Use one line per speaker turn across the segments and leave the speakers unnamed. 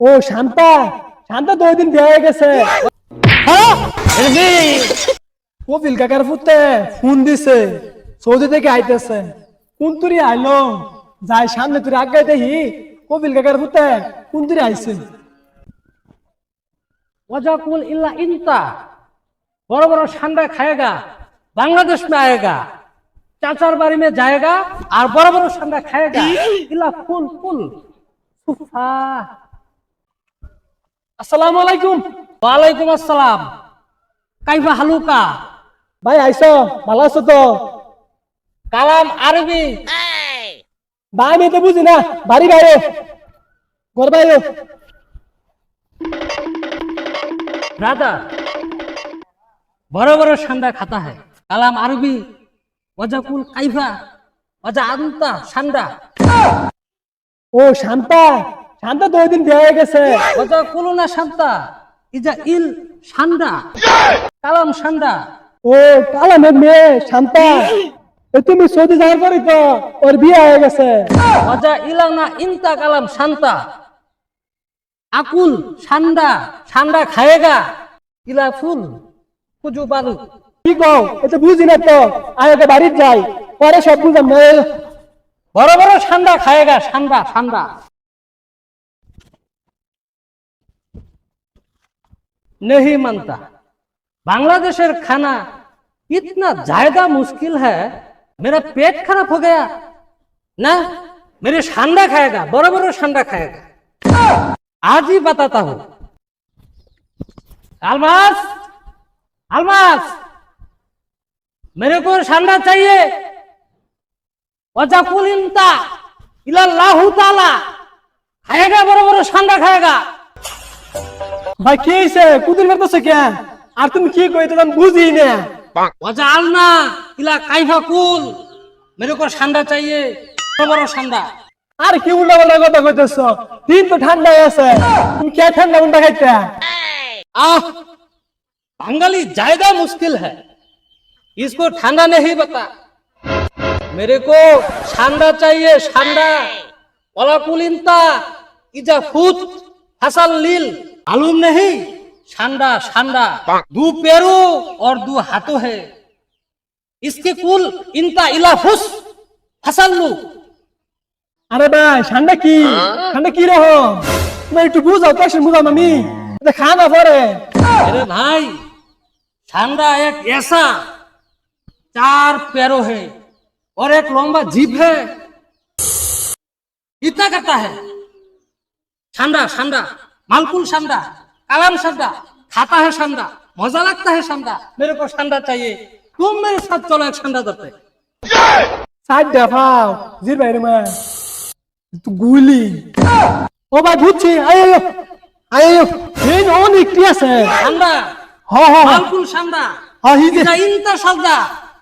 ও শান্তা শান্তা তো ওইদিন গেছে ফুটতে ফোন দিছে সৌদি থেকে আইতেছে কোন তুরি আইলো যাই সামনে তুরি আগে দেখি কপিল কাকার ফুটতে কোন তুরি আইছে
ওয়াজাকুল ইল্লা ইনতা। বড় বড় সান্ডা খায়গা। बांग्लादेश में आएगा चाचार बाड़ी में जाएगा और बड़ा बड़ा ठंडा खाएगा इल्ला फुल फुल सुफा
আসসালামু আলাইকুম
वालेकुम अस्सलाम काइफा हलुका
ভাই আইছো ভালো আছো তো
কালাম আরবি
ভাই আমি তো বুঝি না বাড়ি বাইরে ঘর বাইরে
ब्रदर बड़ा बड़ा ठंडा खाता है কালাম আরবি ওজাকুল কাইফা ওজা আন্তা শান্তা
ও শান্তা শান্তা দুই দিন দেয়া হয়ে গেছে।
ওজা কুলুনা শান্তা ইজা ইল শান্তা কালাম শান্তা
ও কালাম মেয়ে শান্তা তুমি সৌদি যাওয়ার পরে তো ওর বিয়ে হয়ে গেছে।
ওজা ইলানা ইনতা কালাম শান্তা আকুল সান্দা শান্তা খায়েগা। ইলা ফুল কুজু বালু
কি কও এটা বুঝি না তো আয় ওকে বাড়ির যাই পরে সব বুঝাম না এ,
বড় বড় সান্ডা খায়েগা সান্ডা সান্ডা नहीं मानता बांग्लादेशेर खाना इतना ज्यादा मुश्किल है मेरा पेट खराब हो गया ना मेरे शांडा खाएगा बड़े बड़े शांडा खाएगा आज ही बताता हूँ अलमास अलमास मेरे को शांडा चाहिए वजाकुल इंता इलाल्लाहु ताला खाएगा बड़े बड़े शांडा खाएगा
ভাই কি হয়েছে কুদিন মারতেছে কেন আর তুমি কি কই তো আমি বুঝি না
वजालना इला काइफा कुल मेरे को शांडा चाहिए बड़ा बड़ा शांडा
আর কি উল্টা পাল্টা কথা কইতেছ দিন তো ঠান্ডা আছে তুমি কে ঠান্ডা উল্টা খাইতে
आह बंगाली ज्यादा मुश्किल है इसको ठंडा नहीं बता मेरे को शांडा चाहिए शांडा ओलाकुलिंता इजा फूत फसल लील मालूम नहीं शांडा शांडा दो पैरों और दो हाथों है इसके कुल इंता इलाफुस फसल लू
আরে ভাই ঠান্ডা কি ঠান্ডা কি রকম তুমি একটু বুঝাও কেসে বুঝাও আমি এটা খানা পরে
अरे भाई ठंडा एक ऐसा चार पैरो है और एक लंबा जीभ है इतना करता है सांडा सांडा मालपुल सांडा कालाम सांडा खाता है शांडा मजा लगता है सांडा मेरे को सांडा चाहिए तुम मेरे साथ चलो एक
सांडा करते
साथ दफाओ जी भाई
मैं तू गुली ओ भाई भूत
छी आयो आयो
आयो ये
ऑन
इक्रिया से सांडा हां
हां मालपुल सांडा हां ही इंता सांडा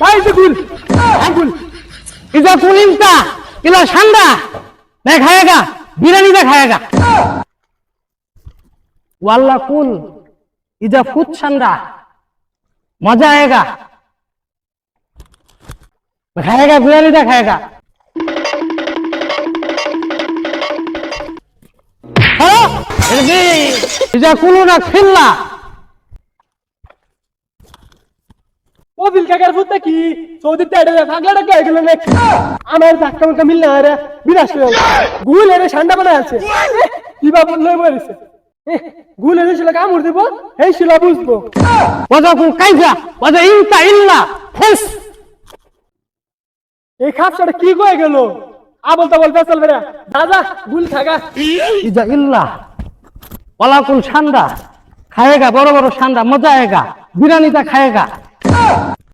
ভাই যে গুল গুল
इजा कुल इंता इला संडा मैं खाएगा बिरयानी में खाएगा वाला कुल इजा फुट संडा मजा आएगा मैं खाएगा बिरयानी में खाएगा हाँ? इजा कुल ना खिल्ला
ফুটতে কি? সৌদি তেড়ে পাগলাটা কে গেল নাকি আমার ধাক্কা মাকা মিল না রে বিরাশ গুল। এর ঠান্ডা বানা আছে। কি বা বললে বলেছে? গুল এর ছিল এই ছিল
কাইজা ইনতা ইল্লা ফুস।
এই কি গেল? আবল দাদা
গুল থাকা। ইজা ইল্লা খায়েগা বড় বড় সান্দা মজা আয়েগা বিরানিটা খায়েগা।